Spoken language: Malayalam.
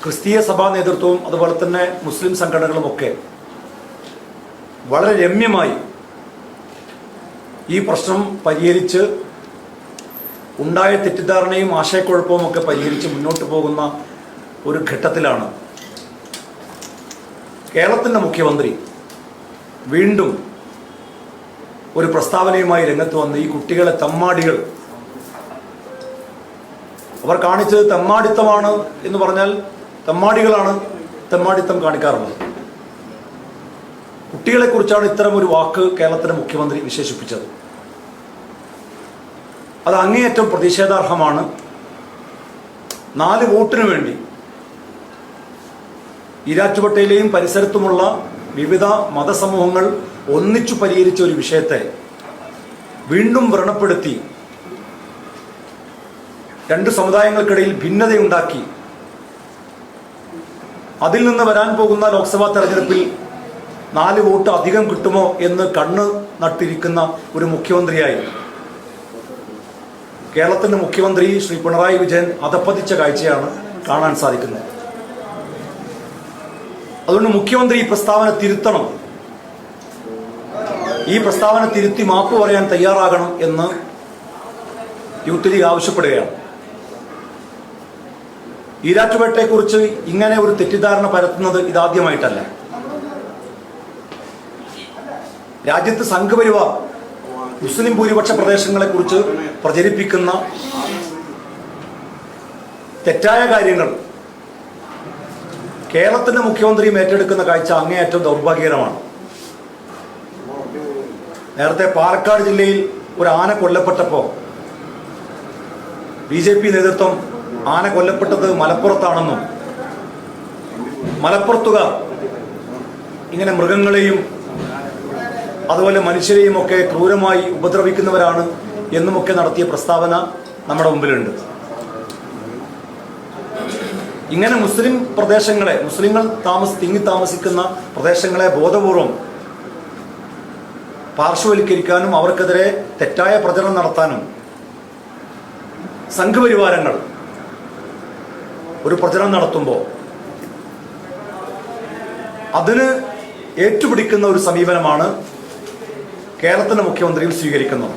ക്രിസ്തീയ സഭാ നേതൃത്വവും അതുപോലെ തന്നെ മുസ്ലിം സംഘടനകളും ഒക്കെ വളരെ രമ്യമായി ഈ പ്രശ്നം പരിഹരിച്ച് ഉണ്ടായ തെറ്റിദ്ധാരണയും ആശയക്കുഴപ്പവും ഒക്കെ പരിഹരിച്ച് മുന്നോട്ട് പോകുന്ന ഒരു ഘട്ടത്തിലാണ് കേരളത്തിന്റെ മുഖ്യമന്ത്രി വീണ്ടും ഒരു പ്രസ്താവനയുമായി രംഗത്ത് വന്ന് ഈ കുട്ടികളെ തമ്മാടികൾ അവർ കാണിച്ചത് തെമ്മാടിത്തമാണ് എന്ന് പറഞ്ഞാൽ തെമ്മാടികളാണ് തെമ്മാടിത്തം കാണിക്കാറുള്ളത്. കുട്ടികളെക്കുറിച്ചാണ് ഇത്തരം ഒരു വാക്ക് കേരളത്തിലെ മുഖ്യമന്ത്രി വിശേഷിപ്പിച്ചത്. അത് അങ്ങേയറ്റം പ്രതിഷേധാർഹമാണ്. നാല് വോട്ടിനു വേണ്ടി ഈരാറ്റുപേട്ടയിലെയും പരിസരത്തുമുള്ള വിവിധ മതസമൂഹങ്ങൾ ഒന്നിച്ചു പരിഹരിച്ച ഒരു വിഷയത്തെ വീണ്ടും വ്രണപ്പെടുത്തി രണ്ട് സമുദായങ്ങൾക്കിടയിൽ ഭിന്നതയുണ്ടാക്കി അതിൽ നിന്ന് വരാൻ പോകുന്ന ലോക്സഭാ തെരഞ്ഞെടുപ്പിൽ നാല് വോട്ട് അധികം കിട്ടുമോ എന്ന് കണ്ണ് നട്ടിരിക്കുന്ന ഒരു മുഖ്യമന്ത്രിയായി. കേരളത്തിന്റെ മുഖ്യമന്ത്രി ശ്രീ പിണറായി വിജയൻ അധപ്പതിച്ച കാഴ്ചയാണ് കാണാൻ സാധിക്കുന്നത്. അതുകൊണ്ട് മുഖ്യമന്ത്രി ഈ പ്രസ്താവന തിരുത്തണം. ഈ പ്രസ്താവന തിരുത്തി മാപ്പ് പറയാൻ തയ്യാറാകണം എന്ന് യൂത്ത് ലീഗ് ആവശ്യപ്പെടുകയാണ്. ഈരാറ്റുപേട്ടയെക്കുറിച്ച് ഇങ്ങനെ ഒരു തെറ്റിദ്ധാരണ പരത്തുന്നത് ഇതാദ്യമായിട്ടല്ല. രാജ്യത്ത് സംഘപരിവാർ മുസ്ലിം ഭൂരിപക്ഷ പ്രദേശങ്ങളെ കുറിച്ച് പ്രചരിപ്പിക്കുന്ന തെറ്റായ കാര്യങ്ങൾ കേരളത്തിന്റെ മുഖ്യമന്ത്രിയും ഏറ്റെടുക്കുന്ന കാഴ്ച അങ്ങേയറ്റം ദൗർഭാഗ്യകരമാണ്. നേരത്തെ പാലക്കാട് ജില്ലയിൽ ഒരു ആന കൊല്ലപ്പെട്ടപ്പോൾ ബി നേതൃത്വം ആന കൊല്ലപ്പെട്ടത് മലപ്പുറത്താണെന്നും മലപ്പുറത്തുകാർ ഇങ്ങനെ മൃഗങ്ങളെയും അതുപോലെ മനുഷ്യരെയും ഒക്കെ ക്രൂരമായി ഉപദ്രവിക്കുന്നവരാണ് എന്നുമൊക്കെ നടത്തിയ പ്രസ്താവന നമ്മുടെ മുമ്പിലുണ്ട്. ഇങ്ങനെ മുസ്ലിം പ്രദേശങ്ങളെ മുസ്ലിങ്ങൾ താമസ തിങ്ങി താമസിക്കുന്ന പ്രദേശങ്ങളെ ബോധപൂർവം പാർശ്വവൽക്കരിക്കാനും അവർക്കെതിരെ തെറ്റായ പ്രചരണം നടത്താനും സംഘപരിവാരങ്ങൾ ഒരു പ്രചരണം നടത്തുമ്പോൾ അതിന് ഏറ്റുപിടിക്കുന്ന ഒരു സമീപനമാണ് കേരളത്തിന്റെ മുഖ്യമന്ത്രിയും സ്വീകരിക്കുന്നത്.